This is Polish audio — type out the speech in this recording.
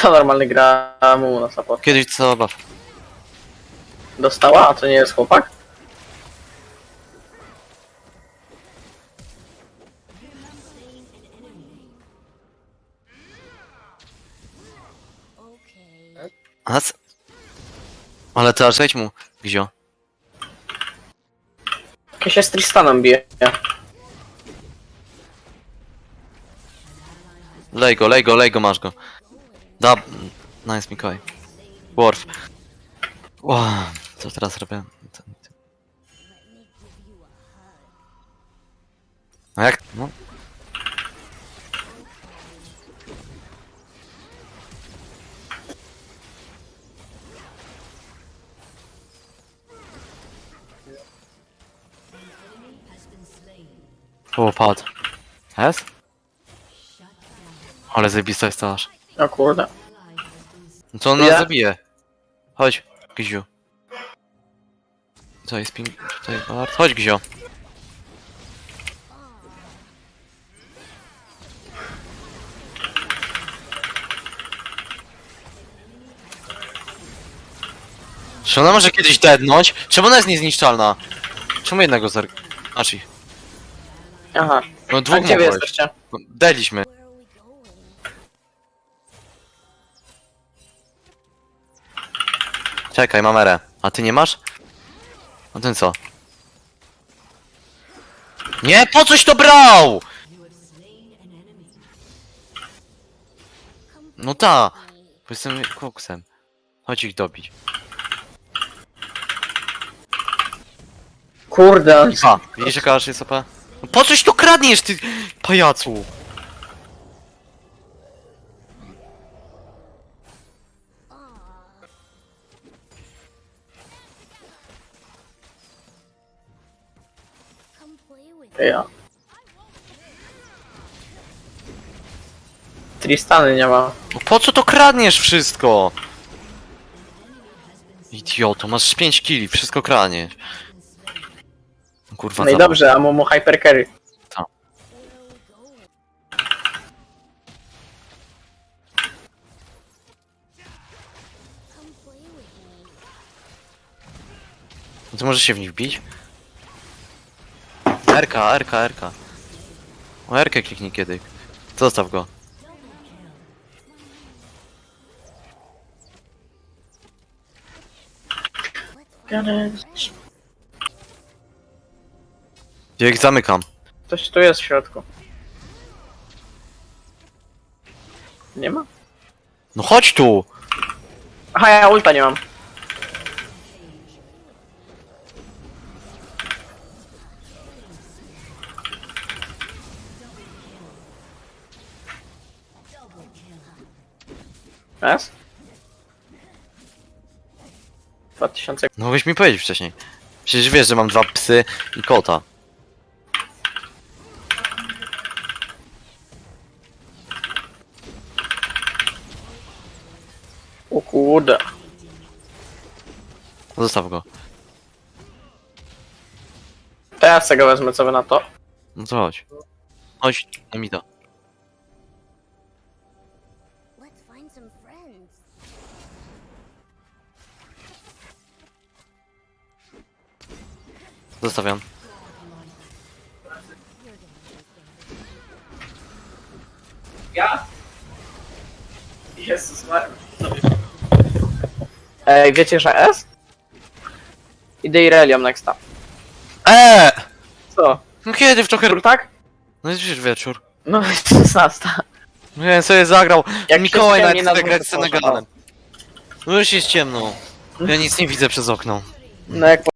Kto normalny gra mu na support? Kiedyś co zabaw. Dostała? A to nie jest chłopak? A c... Ale to aż wejdź mu, Gzio. Jakieś się z Tristanem bije. Lej go, lej go, lej go, masz go. Da... Nice, Mikołaj. Worf. Wow, co teraz robię? A jak? No. O, padł. Jest? Ale zajebista jest to aż. O kurde. No to on nas Ja- zabije. Chodź, Gziu. Co jest ping... Tutaj Ballard? Chodź, Gzio. Czy ona może kiedyś deadnąć? Czemu ona jest niezniszczalna? Czemu jednego. Znaczy, Aha. no A dwóch gdzie wy mogłeś. jesteście? No, Deliśmy. Czekaj, mam erę. A ty nie masz? A ten co? Nie, po coś to brał? No ta, bo jestem koksem. Chodź ich dobić. Kurde, on- A, widzisz jaka aż jest OP? No po coś to kradniesz, ty pajacu? Ja. Tristany nie ma. No po co to kradniesz wszystko? Idioto, masz 5 kili, wszystko kradniesz. No Kurwa, No i zabaw. dobrze, a mu hyper carry. come play with me. No to możesz się w nich wbić? Erka, Erka, Erka. O, Erkę kliknij kiedy. Zostaw go. Ich zamykam. Coś tu jest w środku. Nie ma? No chodź tu! Aha, ja ulta nie mam. Jest? 2000. No mogłeś mi powiedzieć wcześniej. Przecież wiesz, że mam dwa psy i kota. O kurde. Zostaw go. To ja sobie go wezmę, co wy na to. No to chodź. Chodź, na mi to. Zostawiam. Ja? Jezus Maria. Ej, wiecie, że S? Idę Irelią nexta. Eee! Co? No kiedy w trochę... Tak? No jest już wieczór. No, 16. No ja sobie zagrał. Jak Mikołaj się na ściemni na chce grać z to Senegalem. No już jest ciemno. Ja nic nie widzę przez okno. No jak